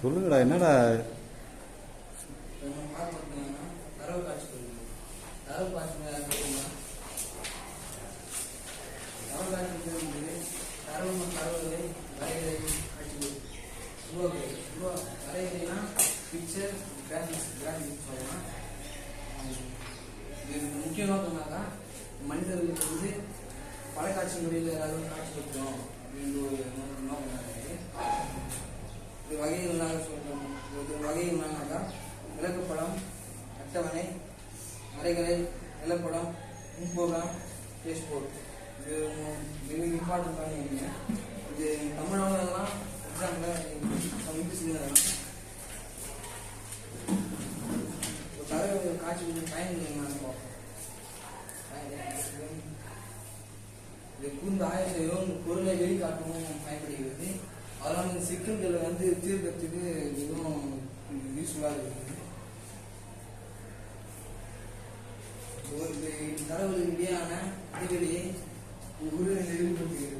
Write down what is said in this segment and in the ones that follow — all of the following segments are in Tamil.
சொல்லுங்கடா என்னடா காட்சி சொல்லலாம். இது முக்கியமாக சொன்னாக்கா மனிதர்களுக்கு வந்து பழக்காட்சி முறையில் ஏதாவது காட்சி கொடுக்கணும் அப்படின்ற ஒரு நோக்கம் நோக்கம் இருக்கு. இது வகைகளாக சொல்றோம் இது வகைகள்னாக்கா விளக்கப்படம் அட்டவணை வரைகலை நிலப்படம் முன்போகம் பேஸ்போர்ட் இது மு- மிக இம்பார்ட்டன்டான ஒன்று இது தமிழாளர்லாம் எக்ஸாமில் இங்கிலீஷில் தரவு காட்சி பயன் என்னன்னு பார்ப்போம் இது கூர்ந்த ஆயத்தையும் பொருளை வெளிக்காட்டவும் பயன்படுகிறது. அதனால் இந்த சிக்கல்களை வந்து தீர்க்கறதுக்கு மிகவும் யூஸ்ஃபுல்லாக இருக்குது. ஒரு தரவு தரவுகளுக்கு இடையான இடைவெளியை உருவ நிறுவப்படுகிறது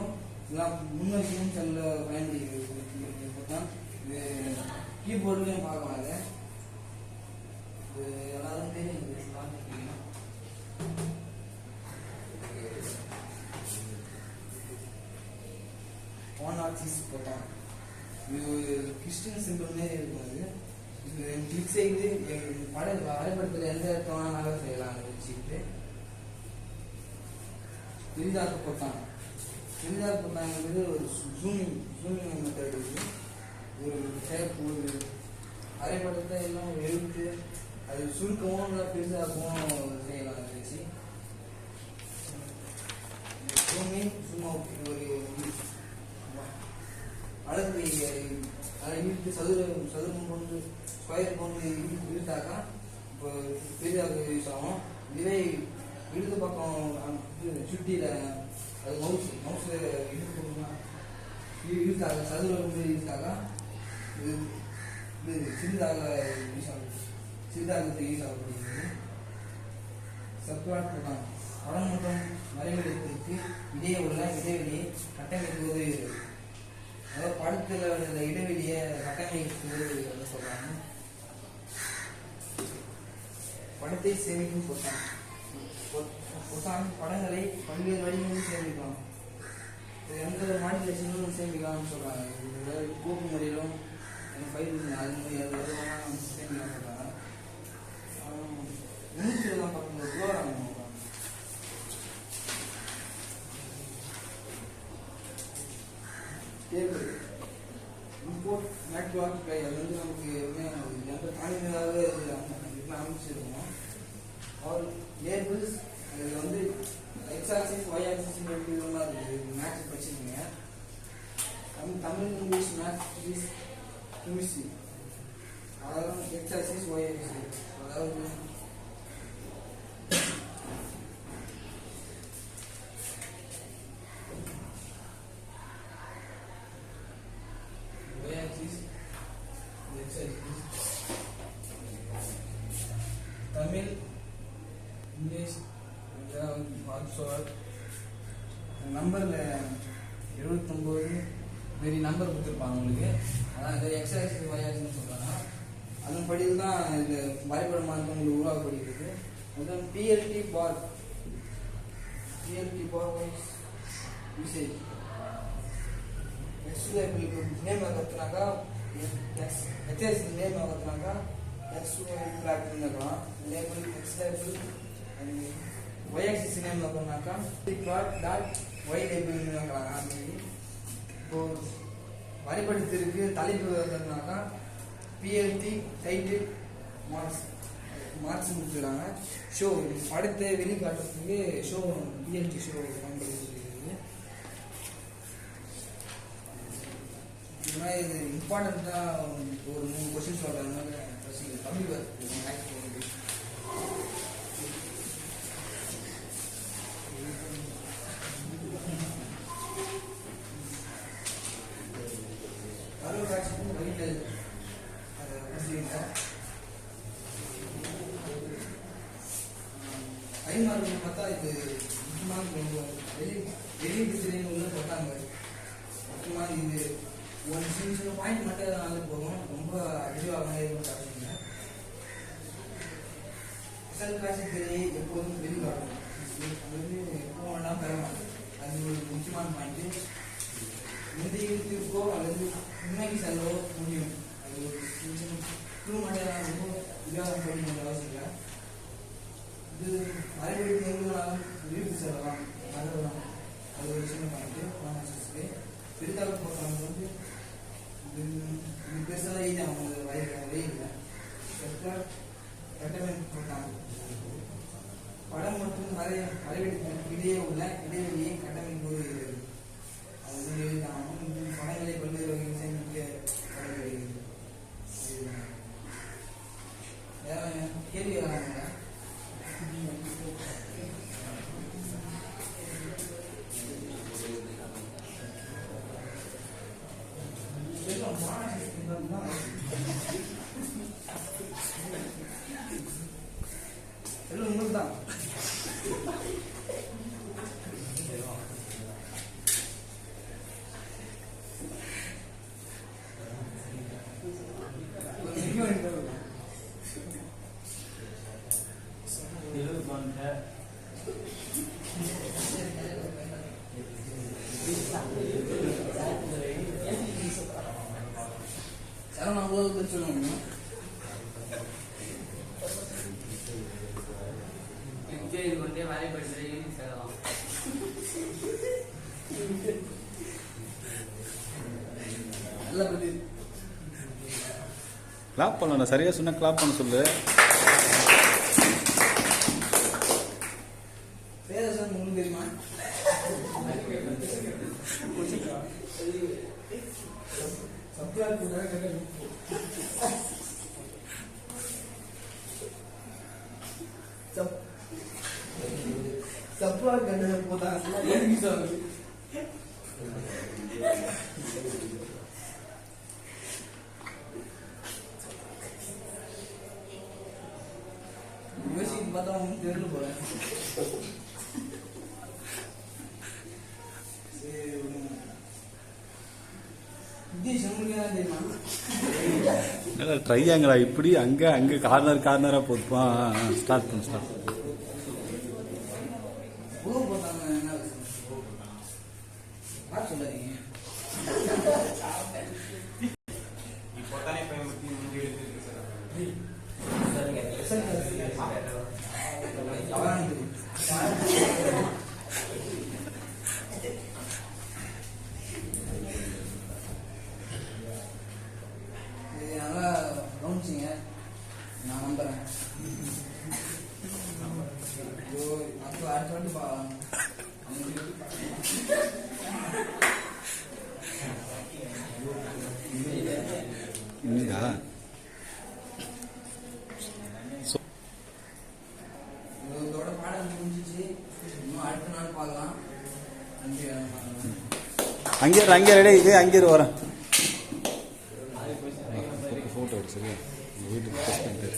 முந்தி எழுத்துக்கும் இல்லைனா முன்னோக்கியும் செல்ல பயன்படுகிறது தான் இது கீபோர்டுலையும் பார்க்கலாம் அதை எல்லாரும் தெரியும். இது பார்த்துருக்கீங்க ஒன் போட்டான் இது கிறிஸ்டின் சிம்பிள்னே இருக்கும் அது. இது கிளிக் செய்து பட வரைபடத்தில் எந்த இடத்துல செய்யலாம் அதை வச்சுக்கிட்டு பெரிதாக்க போட்டான் பெரிதாக்க பண்ணாங்கிறது ஒரு ஜூமிங் ஜூமிங் மெத்தட் இது ஒரு டேப் ஒரு வரைபடத்தை எல்லாம் எழுத்து அது சுருக்கவும் இல்லை பெருசாகவும் செய்யலாம் இருந்துச்சு வச்சு. ஜூமிங் சும்மா ஒரு அழகு அதை இழுத்து சதுர சதுரம் கொண்டு ஸ்கொயர் கொண்டு இழுத்தாக்கா இப்போ பெரிதாக யூஸ் ஆகும். இதுவே இடது பக்கம் சுட்டியில் அது மவுஸ் மவுஸ் இழுத்து போகணும் சதுர வந்து கொண்டு இழுத்தாக்கா இது இது சிறிதாக யூஸ் ஆகுது சிறிதாகத்துக்கு யூஸ் ஆகக்கூடியது சத்வாட் பிரதான் படம் மற்றும் வரைபடத்திற்கு இடையே உள்ள இடைவெளியை கட்டமைக்க உதவுகிறது அதாவது படத்தில் உள்ள இடைவெளியை கட்டமைக்க உதவுகிறது சொல்கிறாங்க படத்தை சேமிக்கும் பொத்தான் பொ- படங்களை பல்வேறு வழிகளில் சேமிக்கலாம். எந்த ஒரு சேமிக்கலாம்னு சொல்கிறாங்க இது கோப்பு முறையிலும் ஃபைல் அது மாதிரி அது எது வேணாலும் சேமிக்கலாம் சொல்றாங்க. யூனிட்லாம் பார்க்கும்போது ப்ரோக்ராம் டேபிள் இம்போர்ட் நெட்வொர்க் அது வந்து நமக்கு எந்த தானியங்களாகவே அமைச்சிருக்கோம். ஆல் லேபிள்ஸ் ஆக்சிஸ் ஒய் இதெல்லாம் இருக்குது மேக்ஸ் படிச்சிருக்கீங்க Tamil Tamil English maths physics chemistry அதாவது எக்ஸ் ஆக்சிஸ் அதாவது y axis x axis Tamil English இதெல்லாம் வாட்ஸ்அப் நம்பரில் எழுபத்தொம்போது மாரி நம்பர் கொடுத்துருப்பாங்க உங்களுக்கு அதான் இந்த எக்ஸ் ஆக்சிஸ் ஒய் ஆக்சிஸ்னு சொல்கிறாங்க அதன் படியில் தான் இந்த வரைபடமானது உங்களுக்கு உருவாக்கப்படுகிறது அதுதான் பிஎல்டி பார் பிஎல்டி பார் இசை நெக்ஸ்ட் லேபிளுக்கு நேம் கற்றுனாக்கா எக்ஸ் எக்ஸைஸ் நேம் கற்றுனாக்கா எக்ஸ் பிளாக் இருக்கலாம் label X label Y axis name கற்றுனாக்கா dot Y இப்போ வரைபடத்திற்கு தலைப்பு வந்ததுனாக்கா பிஎல்டி டைட்டில் மார்க்ஸ் மார்க்ஸ் முடிச்சிருக்காங்க. ஷோ படத்தை வெளிக்காட்டுறதுக்கு ஷோ பிஎல்டி ஷோ பயன்படுத்திருக்குது இது மாதிரி இம்பார்ட்டண்ட்டாக ஒரு மூணு கொஸ்டின் சொல்கிறதுனால கொஸ்டின் தமிழ் வருது மேக்ஸ் போகுது அருள் காட்சிக்கும் வழிகள் அதை புரிஞ்சுக்கிங்க ஐமார்கள் பார்த்தா இது முக்கியமான ரொம்ப வெளி வெளி டிசைன் உள்ள போட்டாங்க முக்கியமான இது ஒரு சின்ன சின்ன பாயிண்ட் மட்டும் எதனால போகும் ரொம்ப அடிவாக எதுவும் காட்டுங்க ரிசல்ட் காட்சி தெரிய எப்போதும் வெளிக்காட்டும் அது வந்து எப்போ வேணாலும் பெற மாட்டேன் அது ஒரு முக்கியமான பாயிண்ட் முந்தையத்திற்கோ அல்லது உண்மைக்கு செல்லவோ முடியும் அது ஒரு சின்ன குழு மனிதனாக மட்டும் ரொம்ப இதாக படிக்க அவசியம் இல்லை இது மறுபடி எங்களாலும் வீட்டு செல்லலாம் மறக்கலாம் அது ஒரு சின்ன பாயிண்ட் காமர்ஸஸ்க்கு பெரிதாக போகிறவங்க வந்து இது இது பெருசாக எழுதி அவங்க வயது வெயில் செப்டர் கட்டமைப்பு போட்டாங்க படம் மற்றும் வரை வரைவெடுப்பிற்கு இடையே உள்ள இடைவெளியை கட்டமைப்பு அது வந்து எழுதாமல் இந்த படங்களை பல்வேறு வகையில் சேமிக்க படங்கள் வேற கேள்வி வராங்க எல்லாம் உங்களுக்கு தான் சரவணா உங்களுக்கு சொல்லுங்க விஜய் கொண்டே வரைபடத்தில் எழுதி செல்லலாம் நல்ல பதில் கிளாப் பண்ணணும் சரியா சொன்னா கிளாப் பண்ண சொல்லு. பேரரசன் உங்களுக்கு தெரியுமா சப்ளாக் கூட கேட்கணும் சப் சப்ளாக் போதா ட்ரையாங்களா இப்படி அங்க அங்க கார்னர் கார்னரா போதுப்பா ஸ்டார்ட் பண்ணு ஸ்டார்ட் பூ போட்டாங்க என்ன ஆ சொல்லாதீங்க அவன் இது நல்லா கவனிச்சிங்க நான் நம்புறேன். அப்போ அடுத்த வாட்டி பா இன்னிக்கா இதோட பாடம் முடிஞ்சிச்சு. இன்னும் அடுத்த நாள் பார்க்கலாம். அங்கே அங்கே ரெடி இது அங்கே வரேன் ஃபோட்டோ எடுத்து சரியா உங்க வீட்டுக்கு post பண்ணிட்டு.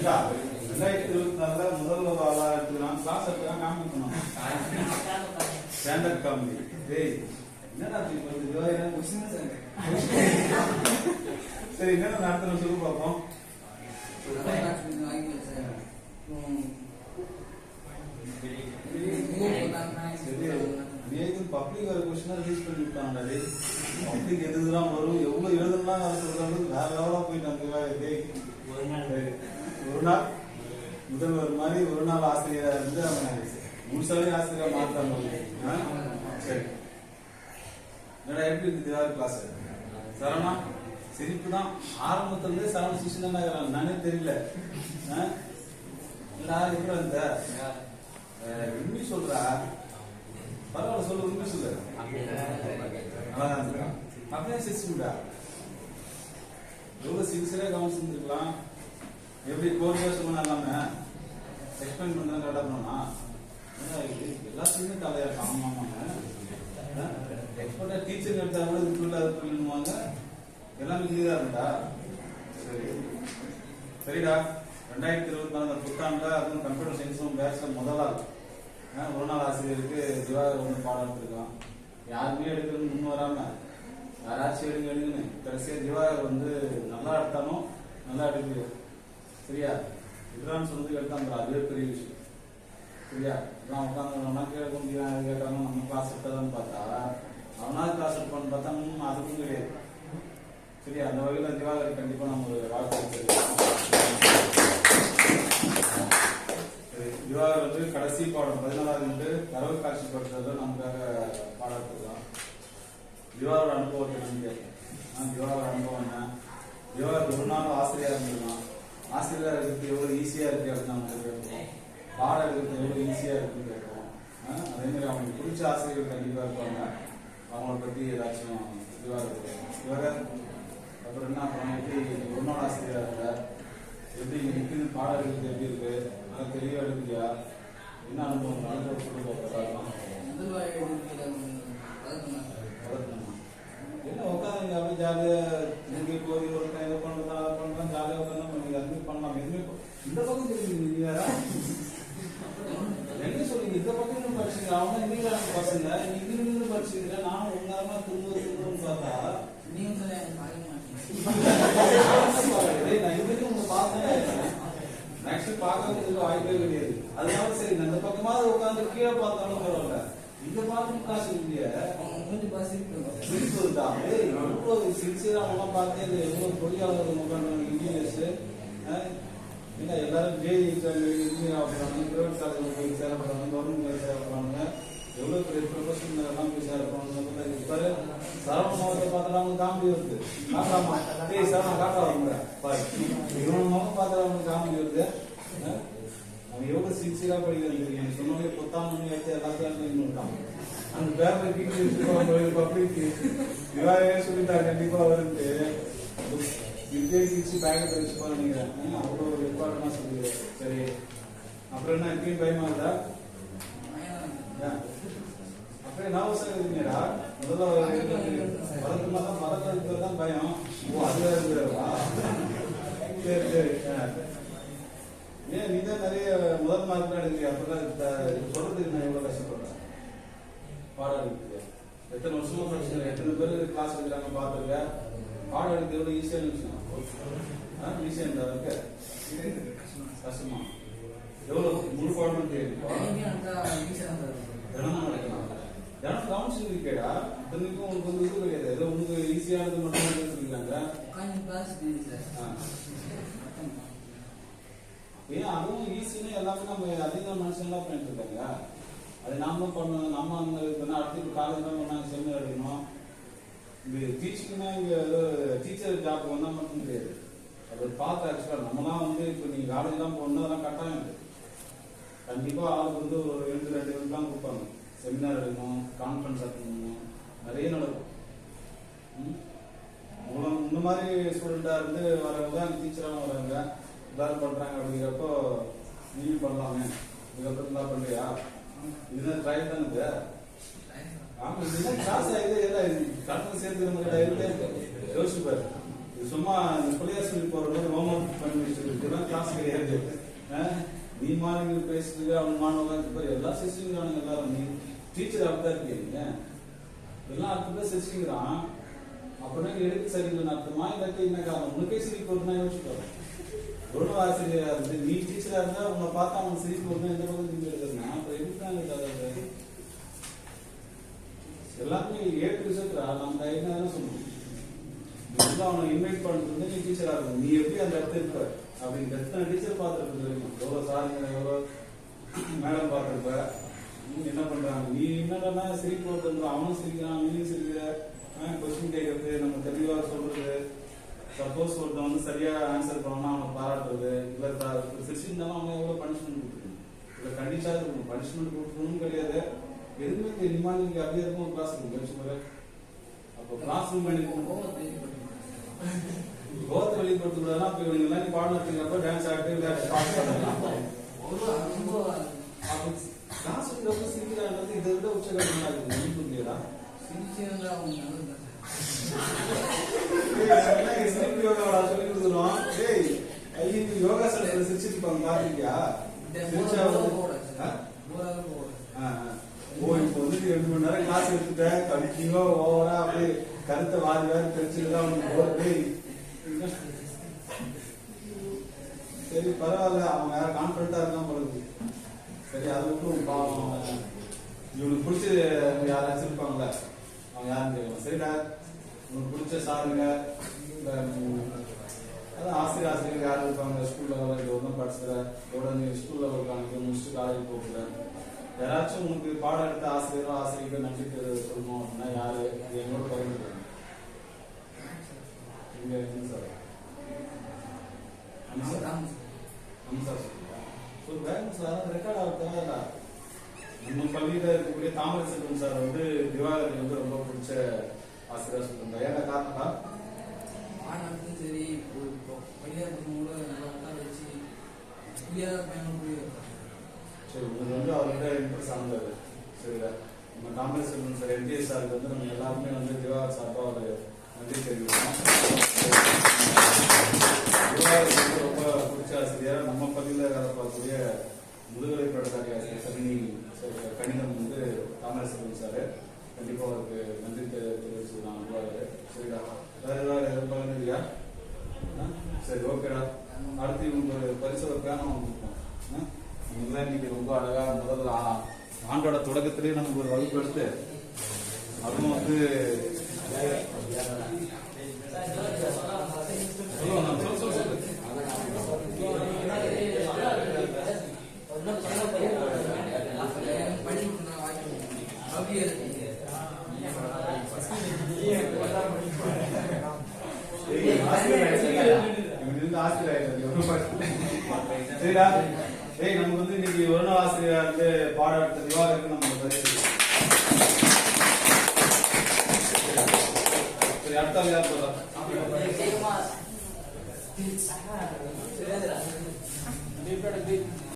ரெண்டாயிரத்தி இருபத்தி நாலுல முதல் ஒரு ஆளா எடுத்துக்கலாம் கிளாஸ் எடுத்துக்கலாம் காமிக்கணும் பண்ணணும் ஸ்டாண்டர்ட் காமெடி டேய் என்னடா சரி என்னடா நடத்துறோம் சொல்லி பார்ப்போம் அதான் பப்ளிக் ஒரு கொஸ்டினா ரிலீஸ் பண்ணி பப்ளிக் எதுலாம் வரும் எவ்வளவு எழுதலாம் சொல்றாங்க வேற லெவலா போயிட்டாங்க டேய் சரி. ஒரு நாள் முதல்வர் மாதிரி ஒரு நாள் ஆசிரியரா இருந்து அவன் முழுசாவே ஆசிரியரா மாத்தாங்க சரி. என்னடா எப்படி இருக்கு? யாரு கிளாஸ் சரணா சிரிப்பு தான். ஆரம்பத்துல இருந்தே சரவண சிஷன் தான் இருக்கிறான் நானே தெரியல. ஆ? எப்படி இருந்த உண்மை சொல்றா. பரவாயில்ல சொல்லு உண்மை சொல்லு. நல்லா தான் அப்படியே சிரிச்சுடா எவ்வளவு சின்சியரா கவனிச்சிருந்துருக்கலாம். எப்படி கோர்வையா சொல்லணும் எல்லாமே எக்ஸ்பிளைன் பண்ணதான் கரெக்டா பண்ணா எல்லாத்துக்குமே தலையா இருக்கு ஆமா ஆமாங்க எக்ஸ்பர்ட்டா டீச்சர் எடுத்தா கூட இது புரியல அது புரியணுவாங்க எல்லாமே கிளியரா இருந்தா சரி. சரிடா. ரெண்டாயிரத்தி இருபத்தி நாலு புத்தாண்டுல அதுவும் கம்ப்யூட்டர் சயின்ஸும் பேட்ச்ல முதலாள் ஒரு நாள் ஆசிரியருக்கு திவாகர் ஒன்று பாடம் எடுத்துருக்கான். யாருமே எடுக்கணும்னு முன் வராம யாராச்சும் எடுங்க எடுங்கன்னு. கடைசியாக திவாகர் வந்து நல்லா எடுத்தாலும் நல்லா எடுக்குது சரியா இதுதான் சொல்லி எடுத்தான் அதுவே பெரிய விஷயம். சரியா? நான் உட்காந்து கேட்க முடியாது கேட்டாலும் நம்ம கிளாஸ் எடுத்ததான்னு பார்த்தா அவனாவது கிளாஸ் எடுப்பான்னு பார்த்தா அதுக்கும் கிடையாது. சரியா? அந்த வகையில் திவாகர் கண்டிப்பா நம்ம வாழ்க்கை திவாகர் வந்து கடைசி பாடம் பதினாலாவது வந்து தரவு காட்சி படுத்துறது நமக்காக பாடம் திவாகர் அனுபவத்தை நான் திவாகர் அனுபவம் என்ன? திவாகர் ஒரு நாள் ஆசிரியரா இருந்திருக்கான் ஆசிரியர் இருக்கிறது எவ்வளவு ஈஸியா இருக்கு அப்படின்னு நம்ம கேட்போம். பாடம் எடுக்கிறது எவ்வளவு ஈஸியா இருக்குன்னு கேட்போம். அதே மாதிரி அவங்களுக்கு பிடிச்ச ஆசிரியர்கள் கண்டிப்பா இருப்பாங்க. அவங்கள பத்தி ஏதாச்சும் இதுவாக இருக்கும். இவர அப்புறம் என்ன அப்புறம் எப்படி ஒரு நாள் ஆசிரியரா இருக்க எப்படி இங்க நிக்குது? பாடம் எப்படி இருக்கு நல்லா தெளிவா எடுக்கிறியா என்ன அனுபவம் அனுபவம் சொல்லுங்க பிரகாரம் முதல் வாய் எடுக்கல பதக்கம் வளர்க்கணுமா? என்ன உட்காந்து அப்படியே ஜாலியா இங்கே போய் ஒரு டைம் பண்ணுறதா அதை பண்ணுறோம் ஜாலியாக உட்காந்து பண்ணி அதுமாதிரி பண்ணலாம் எதுவுமே ப- இந்த பக்கம் தெரியுது நீங்க வேற என்ன சொல்றீங்க இந்த பக்கம் இருந்து படிச்சீங்க அவங்க இங்கிலாந்து பசங்க நீங்க இருந்து படிச்சீங்க நானும் உங்க நேரமா திரும்ப திரும்பன்னு பார்த்தா நீங்க சொல்ல எனக்கு பார்க்க மாட்டேன் டேய், நான் இதுவரைக்கும் உங்களை பார்த்தேன் நெக்ஸ்ட் பார்க்கறதுக்கு வாய்ப்பே கிடையாது அதனால சரி நான் இந்த பக்கமாவது உட்காந்து கீழே பார்த்தாலும் பரவாயில்ல இந்த சிரிப்பு தான் ஏய், எவ்வளவு சின்சியரா பார்த்து இது எவ்வளவு பொறியாளர் உட்காந்து இன்ஜினியர்ஸ் என்ன எல்லாரும் ஜேஇ இன்ஜினியர் ஆகிறாங்க பிரைவேட் காலேஜில் போய் சேர கவர்மெண்ட் பெரிய எல்லாம் போய் சேர சரவண மாவட்டத்தை பார்த்தா காமெடி வருது. காட்டலாமா ஏய் பாரு இவன் முகம் பார்த்தா அவங்க காமெடி வருது. ஆ? அவன் எவ்வளோ சின்சியரா படிக்கிறது எனக்கு சொன்னாலே பொத்தாம் எடுத்து எல்லாத்தையும் இருக்கான் அந்த பேப்பர் கீழே இருக்கு பப்ளிக் விவாதமே சொல்லிட்டா கண்டிப்பா வருது வித்தியை கிச்சு பேக்கெட் வச்சுப்பான்னு நினைக்கிறேன் அவ்வளோ ஒரு இம்பார்ட்டன்டா சொல்லுது சரி அப்புறம் என்ன இப்பயும் பயமா இருந்தா ஏன்? அப்படியே நர்வஸா இருக்கீங்கடா? முதல்ல வளர்க்கு தான் மறக்கிறதுக்கு தான் பயம். ஓ அது வேற இருக்கிறவா? சரி சரி ஏன் நீ தான் நிறைய முதல் மார்க் எடுக்கிறீங்க அப்பதான் த- சொல்றதுக்கு நான் எவ்வளவு கஷ்டப்படுறேன். பாடம் எடுக்கிறீங்க எத்தனை வருஷமா படிச்சுங்க எத்தனை பேர் கிளாஸ் எடுக்கிறாங்க பாத்துருக்க பாடம் எடுக்கிறது எவ்வளவு ஈஸியான விஷயம் ஈஸியா இருந்தா இருக்கு கஷ்டமா. எவ்வளவு? முழு பாடம் தெரியும் தினமும் நடக்கலாம். தினம் கவுன்சிலிங் இருக்கேடா. இத்தனைக்கும் உனக்கு வந்து இது கிடையாது. ஏதோ உனக்கு ஈஸியானது மட்டும் ஆ. ஏன் அதுவும் ஈஸின்னு எல்லாமே நம்ம அதிகம் மனுஷன்லாம் பண்ணிட்டு இருக்காங்க? அது நாம பண்ணணும் நம்ம அந்த இதுனா அடுத்து காலேஜ் தான் பண்ணாங்க செமினார் எடுக்கணும் இது டீச்சிங்னா இங்க டீச்சர் ஜாப் வந்தால் மட்டும் கிடையாது அது பார்த்து ஆக்சுவலா நம்மலாம் வந்து இப்போ நீங்கள் காலேஜ் தான் போகணும் அதெல்லாம் கட்டாயம் இருக்கு ஆளுக்கு வந்து ஒரு ரெண்டு ரெண்டு ரெண்டு தான் கொடுப்பாங்க. செமினார் எடுக்கணும் கான்ஃபரன்ஸ் அட்டன் பண்ணணும் நிறைய நடக்கும். ம்? இந்த மாதிரி ஸ்டூடெண்ட்டாக இருந்து வரவங்க தான் டீச்சராகவும் வராங்க எல்லாரும் பண்ணுறாங்க அப்படிங்கிறப்போ நீயும் பண்ணலாமே. இதுக்கப்புறம் தான் பண்ணுறியா இதுதான் ட்ரை தான் இது? ஆமா காசு ஆகுது எல்லாம் இது? கணக்கு சேர்த்து நம்ம இருக்கு யோசிச்சு பாரு. சும்மா இந்த பிள்ளையார் சொல்லி ஹோம் ஒர்க் பண்ணி கிளாஸ் கிடையாது. நீ மாணவர்கள் பேசுறது அவன் மாணவர்கள் பாரு. எல்லாம் சிஸ்டிங்கிறானுங்க எல்லாரும். நீ டீச்சர் அப்படிதான் இருக்கீங்க. எல்லாம் அடுத்த சிரிச்சுக்கிறான் அப்படின்னா எடுத்து சரியில்லைன்னு அர்த்தமா இல்லாட்டி என்ன காரணம்? உனக்கே சிரிப்பு வருதுன்னா யோசிச்சு பாரு. ஒரு நீ டீச்சரா இருந்தா உன்னை பார்த்தா அவன் சிரிப்பு வருதுன்னா எந்த பக்கம் எல்லாருமே தான் ஏற்று ரிசல்ட்ரா நம்ம என்ன சொல்லணும் நீ வந்து அவனை இன்வைட் பண்ணுறது நீ டீச்சராக இருக்கும் நீ எப்படி அந்த இடத்துல இருப்ப? அப்படின்னு எத்தனை டீச்சர் பார்த்துருக்கு தெரியுமா? எவ்வளோ சாருங்க எவ்வளோ மேடம் பார்த்துருப்ப? என்ன பண்றாங்க? நீ என்னடா சிரிப்பு ஒருத்தர் அவனும் சிரிக்கிறான் நீயும் சிரிக்கிற? கொஸ்டின் கேட்கறது நம்ம தெளிவாக சொல்றது. சப்போஸ் ஒருத்தன் வந்து சரியா ஆன்சர் பண்ணா அவனை பாராட்டுறது. இல்லை சார் சிரிச்சிருந்தாலும் அவன் எவ்வளோ பனிஷ்மெண்ட் கொடுத்துருக்கணும்? இல்லை கண்டிச்சா இருக்கணும். பனிஷ்மெண்ட் கொடுக்கணும்னு கிடையாது. எதுவுமே தெரியுமா நீங்க அப்படியே இருக்கும் கிளாஸ் ரூம் அப்போ கிளாஸ் ரூம் பண்ணி கோத்தை வெளிப்படுத்தக்கூடாதுன்னா அப்ப இவங்க பாடம் எடுத்துக்கிறப்ப டான்ஸ் ஆடிட்டு பாட்டு அவ்வளோ ரொம்ப கிளாஸ் ரூம்ல சிரிக்கிறான்றது இதை விட உச்சகட்டமா இருக்குது. நீ சிரிப்பு யோகாவோட சொல்லி ஐயோ யோகா சென்டர்ல சிரிச்சிருப்பாங்க பாத்திருக்கியா சிரிச்சா வந்து ஆ? ஆ, ஆ. போய் இப்போ வந்து ரெண்டு மணி நேரம் கிளாஸ் எடுத்துட்டேன். கண்டிப்பா ஓவரா அப்படியே கருத்தை வாரி வாரி தான் அவனுக்கு போர் சரி பரவாயில்ல. அவன் வேற கான்பிடண்டா இருக்கான் போறது சரி அது மட்டும் பாவம். இவனுக்கு பிடிச்ச யாராச்சும் இருப்பாங்கல்ல அவன் யாருன்னு சரி சரிடா உனக்கு பிடிச்ச சாருங்க. அதான் ஆசிரியர் ஆசிரியர் யாரும் இருப்பாங்க? ஸ்கூல் லெவலில் ஒன்றும் படிச்சுற உடனே நீ ஸ்கூல் லெவல் காணிக்க முடிச்சுட்டு காலேஜ் போகல. யாராச்சும் உனக்கு பாடம் எடுத்த ஆசிரியரோ ஆசிரியரோ நன்றி தெரி- சொல்லணும் அப்படின்னா யாரு? இது என்னோட பகிர்ந்து இங்க என்ன சார்? அம்சா அம்சா சொல்லுங்க. ஒரு வேகம் சார் ரெக்கார்ட் ஆகுதா நம்ம பள்ளியில இருக்கக்கூடிய தாமரை செல்வன் சார் வந்து திவாகருக்கு வந்து ரொம்ப பிடிச்ச ஆசிரியர் சொல்லுங்க. ஏன்னா காரணம்னா ஆனாலும் சரி ஒரு இப்போ வழியாக கூட நல்லா உட்கார வச்சு புரியாத பையனும் புரிய சரி உங்களுக்கு வந்து அவர்கிட்ட இன்ட்ரெஸ்ட் ஆனது. சரிங்களா? நம்ம தாமரை செல்வன் சார் என்டிஎஸ் சாருக்கு வந்து நம்ம எல்லாருமே வந்து திவாகர் சார்பாக ஒரு நன்றி தெரிவிக்கிறோம். திவாகருக்கு வந்து ரொம்ப பிடிச்ச ஆசிரியர். நம்ம பள்ளியில் வேலை பார்க்கக்கூடிய முதுகலை பட்டதாரி ஆசிரியர் கணினி சார் கணிதம் வந்து தாமரை செல்வன் சார். கண்டிப்பாக அவருக்கு நன்றி தெ- தெரிவிச்சுக்கலாம் திவாகர் சரிடா வேற ஏதாவது எதுவும் பகிர்ந்துருக்கியா ஆ? சரி ஓகேடா. அடுத்து இவங்க பரிசு ஒரு பேனம் ஆ? உங்களா இன்னைக்கு ரொம்ப அழகா முதல்ல ஆண்டோட தொடக்கத்திலேயே நமக்கு ஒரு வகுப்பு எடுத்து அதுவும் வந்து